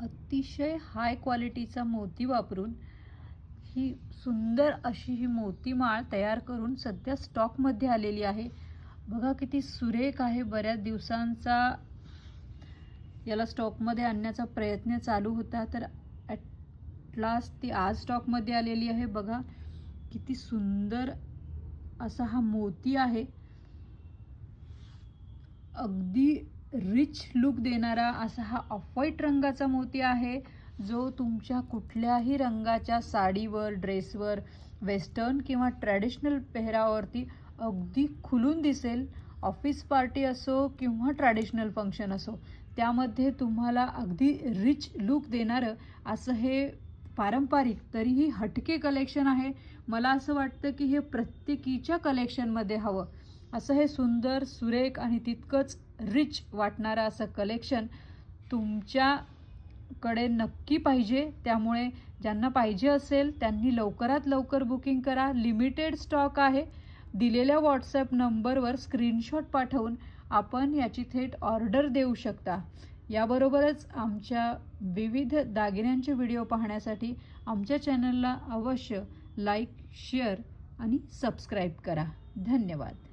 अतिशय हाय क्वालिटीचा मोती वापरून ही सुंदर अशी ही मोतीमाळ तयार करून सध्या स्टॉकमध्ये आलेली आहे. बघा किती सुरेख आहे. बऱ्याच दिवसांचा याला स्टॉकमध्ये आणण्याचा प्रयत्न चालू होता तर ॲट लास्ट ती आज स्टॉकमध्ये आलेली आहे. बघा किती सुंदर असा हा मोती आहे. अगदी रिच लुक देणारा असा हा ऑफ व्हाईट रंगाचा मोती आहे जो तुमच्या कुठल्याही रंगाच्या साडीवर ड्रेसवर वेस्टर्न किंवा ट्रॅडिशनल पेहरावरती अगदी खुलून दिसेल. ऑफिस पार्टी असो किंवा ट्रॅडिशनल फंक्शन असो त्यामध्ये तुम्हाला अगदी रिच लुक देणारं असं हे पारंपरिक तरीही हटके कलेक्शन आहे. मला असं वाटतं की हे प्रत्येकीच्या कलेक्शनमध्ये हवं. असं हे सुंदर सुरेख आणि तितकंच रिच वाटणारं असं कलेक्शन तुमच्याकडे नक्की पाहिजे. त्यामुळे ज्यांना पाहिजे असेल त्यांनी लवकरात लवकर बुकिंग करा. लिमिटेड स्टॉक आहे. दिलेल्या व्हॉट्सॲप नंबरवर स्क्रीनशॉट पाठवून आपण याची थेट ऑर्डर देऊ शकता. याबरोबरच आमच्या विविध दागिन्यांचे व्हिडिओ पाहण्यासाठी आमच्या चॅनलला अवश्य लाईक शेअर आणि सबस्क्राईब करा. धन्यवाद.